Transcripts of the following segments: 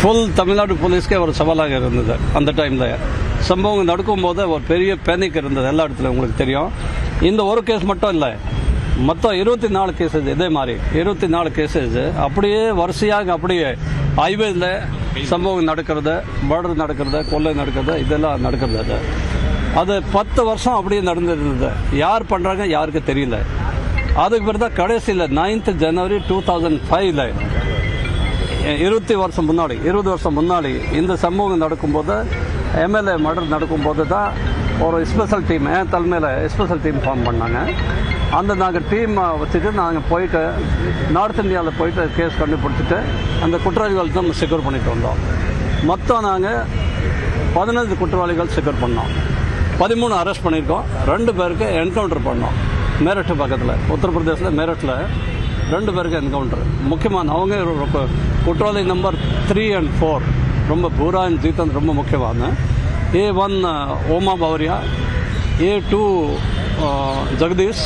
Full Tamil Nadu போலீஸ்க்கே ஒரு சவாலாக இருந்தது அந்த டைமில் சம்பவம் நடக்கும்போது ஒரு பெரிய பேனிக் இருந்தது எல்லா இடத்துலையும் உங்களுக்கு தெரியும். இந்த ஒரு கேஸ் மட்டும் இல்லை. மொத்தம் இருபத்தி நாலு கேசஸ் இதே மாதிரி. இருபத்தி நாலு கேசஸ் அப்படியே வரிசையாக அப்படியே ஹைவேல சம்பவம் நடக்கிறது மர்டர் நடக்கிறது கொள்ளை நடக்கிறது இதெல்லாம் நடக்கிறது. அது அது பத்து வருஷம் அப்படியே நடந்துருந்தது. யார் பண்ணுறாங்க யாருக்கு தெரியல. அதுக்கு பிறகு தான் கடைசியில் நைன்த் ஜனவரி டூ தௌசண்ட் ஃபைவ்ல இருபத்தி வருஷம் முன்னாடி இருபது வருஷம் முன்னாடி இந்த சம்பவம் நடக்கும்போது எம்எல்ஏ மர்டர் நடக்கும்போது தான் ஒரு ஸ்பெஷல் டீம் என் தலைமையில் ஸ்பெஷல் டீம் ஃபார்ம் பண்ணாங்க. அந்த நாங்கள் டீமை வச்சுட்டு நாங்கள் போயிட்டு நார்த் இந்தியாவில் போயிட்டு கேஸ் கண்டுபிடிச்சிட்டு அந்த குற்றவாளிகள் தான் செக்யூர் பண்ணிட்டு வந்தோம். மொத்தம் நாங்கள் பதினஞ்சு குற்றவாளிகள் செக்யூர் பண்ணோம். பதிமூணு அரெஸ்ட் பண்ணியிருக்கோம். ரெண்டு பேருக்கு என்கவுண்டர் பண்ணோம். மேரட்டு பக்கத்தில் உத்தரப்பிரதேசில் மேரட்டில். ரெண்டு பேருக்கு என்கவுண்டர் முக்கியமான அவங்க ரொம்ப குற்றவாளி நம்பர் த்ரீ அண்ட் ஃபோர் ரொம்ப பூரா அண்ட் ஜீத்தன் ரொம்ப முக்கியமான ஏ ஒன் uh, ஓமா பவரியா. A two uh, Jagdish.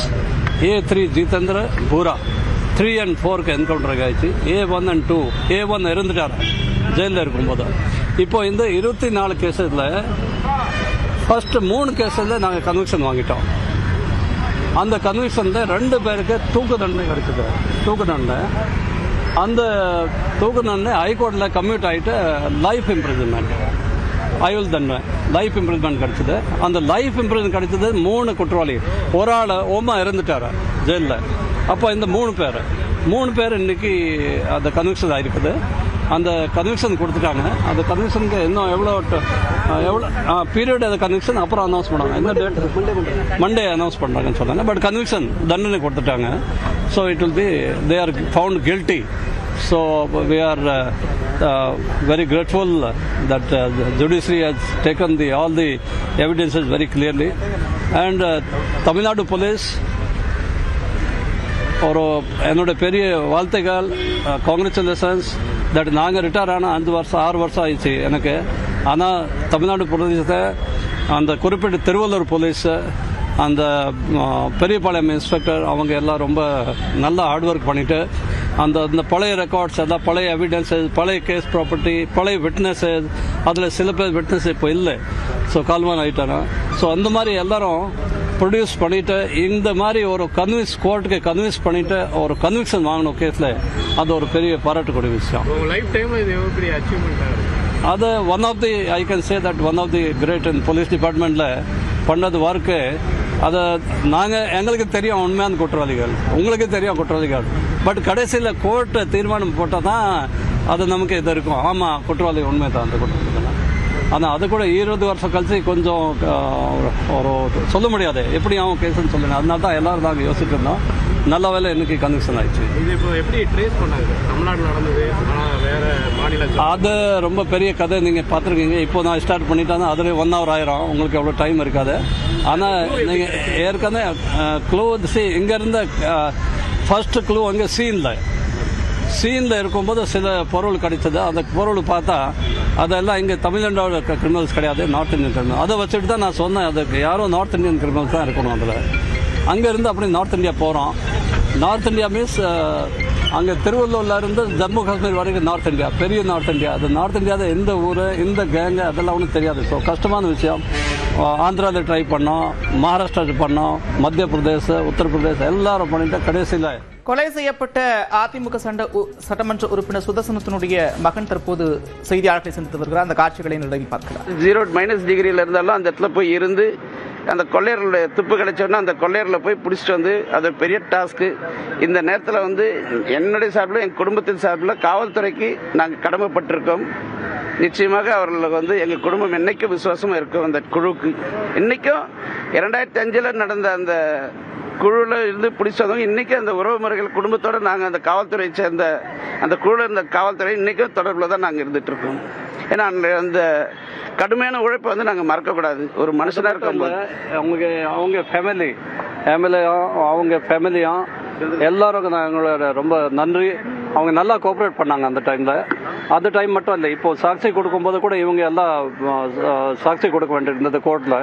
A three Jitendra பூரா. த்ரீ அண்ட் ಫೋರ್ಗೆ என்கவுண்டர் ஆயிடுச்சு A one and two A one இறந்துட்டார் ஜெயிலில் இருக்கும்போது. இப்போ இந்த இருபத்தி நாலு கேஸில் ஃபஸ்ட்டு மூணு கேஸில் நாங்கள் கன்வெக்ஷன் வாங்கிட்டோம். அந்த கன்விஷனில் ரெண்டு பேருக்கு தூக்கு தண்டனை கிடைச்சது. தூக்கு தண்டனை. அந்த தூக்கு தண்டனை ஹைகோர்ட்டில் கம்யூட் ஆகிட்டு லைஃப் இம்ப்ரிசன்மெண்ட் அயல் தண்டனை. லைஃப் இம்ப்ரிசன்மெண்ட் கிடைச்சது. அந்த லைஃப் இம்ப்ரிசன் கிடைச்சது மூணு குற்றவாளி. ஒரு ஆள் ஓமா இறந்துட்டார் ஜெயிலில் அப்போ இந்த மூணு பேர். மூணு பேர் இன்றைக்கி அந்த கன்விக்ஷன் ஆகிருக்குது அந்த கன்விக்ஷன் கொடுத்துட்டாங்க. அந்த கன்விக்ஷனுக்கு இன்னும் எவ்வளோ எவ்வளோ பீரியட் அந்த கன்விக்ஷன் அப்புறம் அனௌன்ஸ் பண்ணாங்க. என்ன டேட் மண்டே அனௌன்ஸ் பண்ணுறாங்கன்னு சொன்னாங்க. பட் கன்விக்ஷன் தண்டனை கொடுத்துட்டாங்க. So it will be they are found guilty so we are very grateful that uh, the judiciary has taken the all the evidences very clearly. And uh, Tamil Nadu police ஒரு என்னோட பெரிய வாழ்த்துக்கள் காங்கிரச்சுலேஷன்ஸ் that நாங்கள் retire ஆன அஞ்சு வருஷம் ஆறு வருஷம் ஆயிடுச்சு எனக்கு. ஆனால் தமிழ்நாடு பிரதேசத்தை அந்த குறிப்பிட்ட திருவள்ளூர் போலீஸு அந்த பெரியபாளையம் இன்ஸ்பெக்டர் அவங்க எல்லாம் ரொம்ப நல்லா ஹார்ட் ஒர்க் பண்ணிவிட்டு அந்த அந்த பழைய ரெக்கார்ட்ஸ் எல்லாம் பழைய எவிடன்ஸஸ் பழைய கேஸ் ப்ராப்பர்ட்டி பழைய விட்னஸஸ் அதில் சில பேர் விட்னஸ் இப்போ இல்லை. ஸோ கால்வான் ஆகிட்டாங்க ஸோ அந்த மாதிரி எல்லாரும் ப்ரொடியூஸ் பண்ணிட்டு இந்த மாதிரி ஒரு கன்வின்ஸ் கோர்ட்டுக்கு கன்வின்ஸ் பண்ணிட்டு ஒரு கன்விக்ஷன் வாங்கணும் கேஸில் அது ஒரு பெரிய பாராட்டக்கூடிய விஷயம். அது one of the I can say that one of the great in police டிபார்ட்மெண்ட்டில் பண்ணது ஒர்க்கு அதை நாங்கள் எங்களுக்கு தெரியும் உண்மையான குற்றவாளிகள். உங்களுக்கு தெரியும் குற்றவாளிகள். பட் கடைசியில் கோர்ட்டு தீர்மானம் போட்டால் தான் அது நமக்கு இது இருக்கும் ஆமாம் குற்றவாளி உண்மை தான் அந்த குற்றவாளிகள். ஆனால் அது கூட இருபது வருஷம் கழிச்சு கொஞ்சம் ஒரு சொல்ல முடியாது. எப்படி அவன் கேஸ்ன்னு சொல்லணும் அதனால தான் எல்லாரும் நாங்கள் யோசிச்சுட்டு இருந்தோம். நல்ல வேலை இன்னைக்கு கன்விக்ஷன் ஆயிடுச்சு. இது இப்போ எப்படி ட்ரேஸ் பண்ணாங்க? தமிழ்நாட்டில் நடந்தது வேற மாநிலத்தில் அது ரொம்ப பெரிய கதை நீங்கள் பார்த்துருக்கீங்க. இப்போ நான் ஸ்டார்ட் பண்ணிட்டேன்னா அதில் ஒன் ஹவர் ஆயிரும். உங்களுக்கு எவ்வளோ டைம் இருக்காது. ஆனால் நீங்கள் ஏற்கனவே க்ளூ சி இங்கேருந்து ஃபர்ஸ்ட் க்ளூ அங்கே சீனில் சீனில் இருக்கும்போது சில பொருள் கிடைச்சது. அந்த பொருள் பார்த்தா அதெல்லாம் இங்கே தமிழ்நாடோட கிரிமினல்ஸ் கிடையாது நார்த் இந்தியன் கிரிமினல் அதை வச்சுட்டு தான் நான் சொன்னேன். அதுக்கு யாரும் நார்த் இந்தியன் கிரிமினல்ஸ் தான் இருக்கணும் அதில். அங்கேருந்து அப்படி நார்த் இந்தியா போகிறோம் நார்த் இந்தியா மீன்ஸ் அங்கே திருவள்ளூர்ல இருந்து ஜம்மு காஷ்மீர் வரைக்கும் நார்த் இந்தியா பெரிய நார்த் இந்தியா. அது நார்த் இந்தியாவில் எந்த ஊர் எந்த கேங்கு அதெல்லாம் ஒன்றும் தெரியாது. ஸோ கஷ்டமான விஷயம். ஆந்திராவில் ட்ரை பண்ணோம் மகாராஷ்டிராவில் பண்ணோம் மத்திய பிரதேஷ் உத்தரப்பிரதேஷ் எல்லாரும் பண்ணிட்டு கடைசியில் கொலை செய்யப்பட்ட அதிமுக சண்ட உ- சட்டமன்ற உறுப்பினர் சுதர்சனத்தினுடைய மகன் தற்போது செய்தியாளர்களை சந்தித்து வருகிறார். அந்த காட்சிகளை நிலவில் பார்க்கலாம். ஜீரோ மைனஸ் டிகிரியில் இருந்தாலும் அந்த இடத்துல போய் இருந்து அந்த கொள்ளையர்களுடைய துப்பு கிடைச்சோன்னா அந்த கொள்ளையரில் போய் பிடிச்சிட்டு வந்து அது பெரிய டாஸ்க்கு இந்த நேரத்தில் வந்து என்னுடைய சார்பில் என் குடும்பத்தின் சார்பில் காவல்துறைக்கு நாங்கள் கடமைப்பட்டிருக்கோம். நிச்சயமாக அவர்களுக்கு வந்து எங்கள் குடும்பம் என்றைக்கும் விசுவாசமாக இருக்கும் அந்த குழுவுக்கு. இன்றைக்கும் இரண்டாயிரத்தி அஞ்சில் நடந்த அந்த குழுவில் இருந்து பிடிச்சவங்க இன்றைக்கும் அந்த உறவு முறைகள் குடும்பத்தோடு நாங்கள் அந்த காவல்துறையை சேர்ந்த அந்த குழுவில் இருந்த காவல்துறை இன்றைக்கும் தொடர்பில் தான் நாங்கள் இருந்துகிட்ருக்கோம் ஏன்னா அந்த கடுமையான உழைப்பை வந்து நாங்கள் மறக்கக்கூடாது. ஒரு மனுஷனாக இருக்கும்போது. அவங்க அவங்க ஃபேமிலி ஃபேமிலியும் அவங்க ஃபேமிலியும் எல்லாருக்கும் எங்களோட ரொம்ப நன்றி. அவங்க நல்லா கோஆப்ரேட் பண்ணாங்க அந்த டைமில் அந்த டைம் மட்டும் இல்லை இப்போ சாட்சி கொடுக்கும்போது கூட இவங்க எல்லாம் சாட்சி கொடுக்க வேண்டியிருந்தது கோர்ட்டில்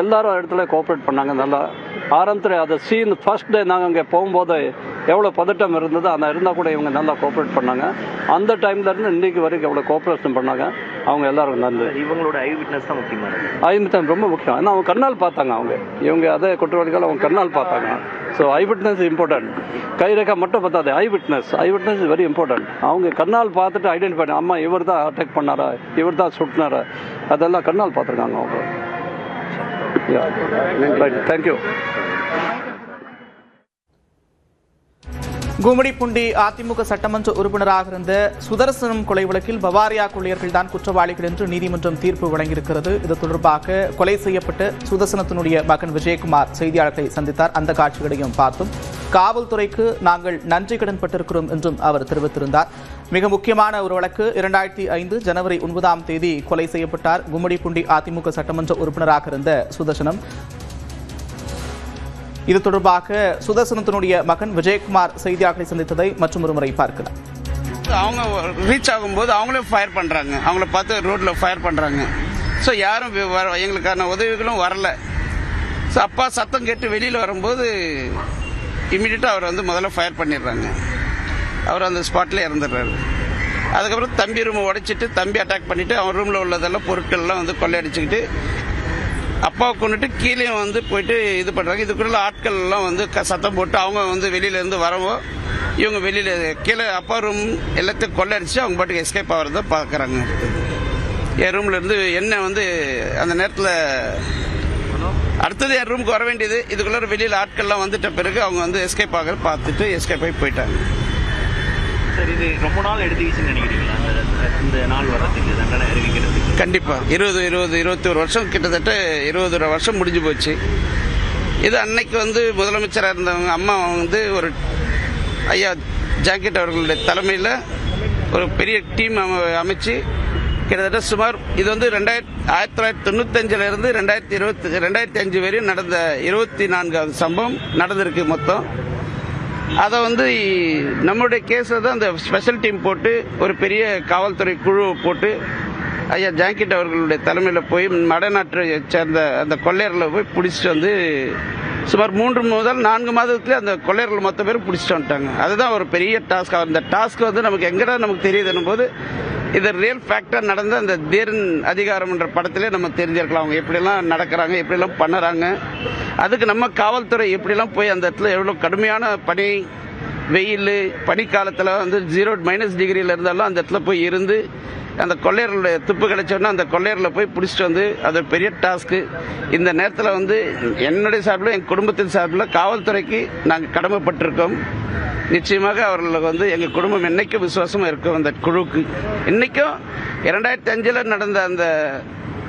எல்லாரும் இடத்துல கோஆப்ரேட் பண்ணாங்க நல்லா. ஆரம்பத்தில் அதை சீன் ஃபர்ஸ்ட் டே நாங்கள் அங்கே போகும்போது எவ்வளோ பதட்டம் இருந்தது அந்த இருந்தால் கூட இவங்க நல்லா கோஆப்ரேட் பண்ணாங்க. அந்த டைம்ல இருந்து இன்னைக்கு வரைக்கும் எவ்வளோ கோஆப்ரேஷன் பண்ணாங்க. அவங்க எல்லாரும் நன்றி. இவங்களோட ஐ விட்னஸ் தான் முக்கியமானது ஐவிட்னஸ் ரொம்ப முக்கியம். ஏன்னா அவங்க கண்ணால் பார்த்தாங்க அவங்க. இவங்க அதே குற்றவாளிகள் அவங்க கண்ணால் பார்த்தாங்க. ஸோ ஐ விட்னஸ் இம்பார்ட்டன்ட் கைரேகா மட்டும் பார்த்தாது. Eye witness eye witness is very important அவங்க கண்ணால் பார்த்துட்டு ஐடென்டிஃபை அம்மா இவர் தான் அட்டாக் பண்ணாரா? இவர் தான் சுட்டினாரா? அதெல்லாம் கண்ணால் பார்த்துருக்காங்க அவங்க. ரைட் தேங்க்யூ கும்மிடிப்பூண்டி அதிமுக சட்டமன்ற உறுப்பினராக இருந்த சுதர்சனம் கொலை வழக்கில் பவாரியா கொள்ளையர்கள் தான் குற்றவாளிகள் என்று நீதிமன்றம் தீர்ப்பு வழங்கியிருக்கிறது. இது தொடர்பாக கொலை செய்யப்பட்ட சுதர்சனத்தினுடைய மகன் விஜயகுமார் செய்தியாளர்களை சந்தித்தார். அந்த காட்சிகளையும் பார்த்தோம். காவல்துறைக்கு நாங்கள் நன்றி கடன் பட்டிருக்கிறோம் என்றும் அவர் தெரிவித்திருந்தார். மிக முக்கியமான ஒரு வழக்கு இரண்டாயிரத்தி ஐந்து ஜனவரி ஒன்பதாம் தேதி கொலை செய்யப்பட்டார் கும்மிடிப்பூண்டி அதிமுக சட்டமன்ற உறுப்பினராக இருந்த சுதர்சனம். இது தொடர்பாக சுதர்சனத்தினுடைய மகன் விஜயகுமார் செய்தியாளர்களை சந்தித்ததை மற்றும் ஒரு முறை பார்க்கலாம். அவங்க ரீச் ஆகும்போது அவங்களே ஃபயர் பண்ணுறாங்க அவங்கள பார்த்து ரோட்டில் ஃபயர் பண்ணுறாங்க ஸோ யாரும் வர எங்களுக்கான உதவிகளும் வரல. ஸோ அப்பா சத்தம் கேட்டு வெளியில் வரும்போது இம்மிடியட்டாக அவர் வந்து முதல்ல ஃபயர் பண்ணிடுறாங்க. அவர் அந்த ஸ்பாட்டில் இறந்துடுறாரு. அதுக்கப்புறம் தம்பி ரூமை உடைச்சிட்டு தம்பி அட்டாக் பண்ணிவிட்டு அவன் ரூமில் உள்ளதெல்லாம் பொருட்கள்லாம் வந்து கொள்ளையடிச்சுக்கிட்டு அப்பாவை கொண்டுட்டு கீழே வந்து போயிட்டு இது பண்ணுறாங்க இதுக்குள்ள ஆட்கள் எல்லாம் வந்து க- சத்தம் போட்டு அவங்க வந்து வெளியில இருந்து வரவோ இவங்க வெளியில கீழே அப்பா ரூம் எல்லாத்தையும் கொள்ளடிச்சு அவங்க பாட்டுக்கு எஸ்கேப் ஆகிறத பார்க்குறாங்க என் ரூம்ல இருந்து என்ன வந்து அந்த நேரத்தில் அடுத்தது என் ரூமுக்கு வர வேண்டியது. இதுக்குள்ள வெளியில் ஆட்கள்லாம் வந்துட்ட பிறகு அவங்க வந்து எஸ்கேப் ஆகிற பார்த்துட்டு எஸ்கேப் ஆகி போயிட்டாங்க. சார் இது ரொம்ப நாள் எடுத்துக்கிச்சுன்னு நினைக்கிறீங்களா? இந்த நாள் வர்றதுக்கு தண்டனை அறிவிக்கிறதுக்கு? கண்டிப்பா. இருபது இருபது இருபத்தி ஒரு வருஷம் கிட்டத்தட்ட இருபது வருஷம் முடிஞ்சு போச்சு. இது அன்னைக்கு வந்து முதலமைச்சராக இருந்தவங்க அம்மா வந்து ஒரு ஐயா ஜாக்கெட் அவர்களுடைய தலைமையில் ஒரு பெரிய டீம் அமைச்சு கிட்டத்தட்ட சுமார் இது வந்து ரெண்டாயிரத்தி ஆயிரத்தி தொள்ளாயிரத்தி தொண்ணூத்தஞ்சுல இருந்து ரெண்டாயிரத்தி இருபத்தி ரெண்டாயிரத்தி அஞ்சு வரையும் நடந்த இருபத்தி நான்காவது சம்பவம் நடந்திருக்கு மொத்தம். அதை வந்து நம்மளுடைய கேஸை தான் அந்த ஸ்பெஷல் டீம் போட்டு ஒரு பெரிய காவல்துறை குழு போட்டு ஐயா ஜாங்கிட் அவர்களுடைய தலைமையில் போய் மடநாட்டை சேர்ந்த அந்த கொள்ளையர்களை போய் பிடிச்சிட்டு வந்து சுமார் மூன்று முதல் நான்கு மாதத்துலேயே அந்த கொள்ளையர்கள் மொத்த பேரும் பிடிச்சிட்டு வந்துட்டாங்க. அதுதான் ஒரு பெரிய டாஸ்க் அந்த டாஸ்க் வந்து நமக்கு எங்கடா நமக்கு தெரியுதுன்னும் போது இது ரியல் ஃபேக்டாக நடந்த அந்த தீரன் அதிகாரம்ன்ற படத்திலே நம்ம தெரிஞ்சிருக்கலாம். அவங்க எப்படிலாம் நடக்கிறாங்க எப்படிலாம் பண்ணுறாங்க. அதுக்கு நம்ம காவல்துறை எப்படிலாம் போய் அந்த இடத்துல எவ்வளோ கடுமையான பனி வெயில் பனிக்காலத்தில் வந்து ஜீரோ மைனஸ் டிகிரியில் இருந்தாலும் அந்த இடத்துல போய் இருந்து அந்த கொள்ளையர்களுடைய துப்பு கிடைச்சோன்னா அந்த கொள்ளையரில் போய் பிடிச்சிட்டு வந்து அது பெரிய டாஸ்க்கு இந்த நேரத்தில் வந்து என்னுடைய சார்பில் எங்கள் குடும்பத்தின் சார்பில் காவல்துறைக்கு நாங்கள் கடமைப்பட்டிருக்கோம். நிச்சயமாக அவர்களுக்கு வந்து எங்கள் குடும்பம் என்றைக்கும் விசுவாசமாக இருக்கும் அந்த குழுவுக்கு. இன்றைக்கும் இரண்டாயிரத்தி அஞ்சில் நடந்த அந்த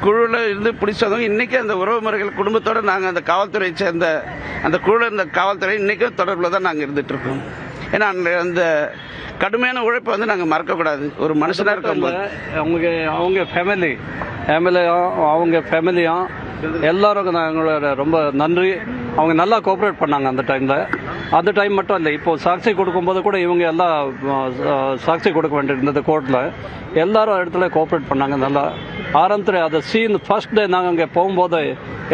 குழுவில் இருந்து பிடிச்சவங்க இன்றைக்கி அந்த உறவுமுறைகள் குடும்பத்தோடு நாங்கள் அந்த காவல்துறையை சேர்ந்த அந்த குழுவில் இருந்த காவல்துறை இன்றைக்கும் தொடர்பில் தான் நாங்கள் இருந்துகிட்ருக்கோம் ஏன்னா அந்த கடுமையான உழைப்பை வந்து நாங்கள் மறக்கக்கூடாது. ஒரு மனுஷனாக இருக்கும்போது. அவங்க அவங்க ஃபேமிலி ஃபேமிலியும் அவங்க ஃபேமிலியும் எல்லாருக்கும் நான் எங்களோட ரொம்ப நன்றி. அவங்க நல்லா கோஆப்ரேட் பண்ணாங்க அந்த டைமில் அந்த டைம் மட்டும் இல்லை இப்போ சாட்சி கொடுக்கும்போது கூட இவங்க எல்லாம் சாட்சி கொடுக்க வேண்டியிருந்தது கோர்ட்டில் எல்லாரும் இடத்துல கோஆப்ரேட் பண்ணாங்க நல்லா. ஆரம்பத்தில் அந்த சீன் ஃபர்ஸ்ட் டே நாங்கள் அங்கே போகும்போது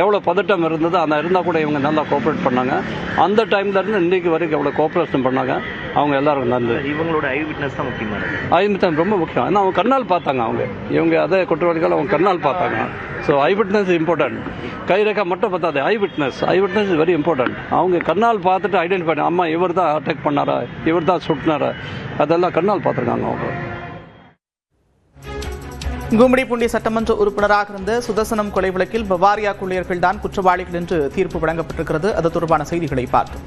எவ்வளோ பதட்டம் இருந்தது அந்த இருந்தால் கூட இவங்க நல்லா கோஆப்ரேட் பண்ணாங்க. அந்த டைம்ல இருந்து இன்னைக்கு வரைக்கும் எவ்வளோ கோஆப்ரேஷன் பண்ணாங்க. அவங்க எல்லாருக்கும் சார் இவங்களோட ஐ விட்னஸ் தான் முக்கியமானது. ஐவிட்னஸ் ரொம்ப முக்கியம். ஏன்னா அவங்க கண்ணால் பார்த்தாங்க அவங்க. இவங்க அதே குற்றவாளிகள் அவங்க கண்ணால் பார்த்தாங்க. ஸோ ஐ விட்னஸ் இம்பார்ட்டன்ட் கைரேகா மட்டும் பார்த்தாது eye witness eye witness is very important அவங்க கண்ணால் பார்த்துட்டு ஐடென்டிஃபை அம்மா இவர் தான் அட்டாக் பண்ணாரா? இவர் தான் சுட்டினாரா? அதெல்லாம் கண்ணால் பார்த்துருக்காங்க அவங்க. கும்மிடிப்பூண்டி சட்டமன்ற உறுப்பினராக இருந்த சுதர்சனம் கொலை வழக்கில் பவாரியா கொள்ளையர்கள் தான் குற்றவாளிகள் என்று தீர்ப்பு வழங்கப்பட்டிருக்கிறது. அது தொடர்பான செய்திகளை பார்த்தோம்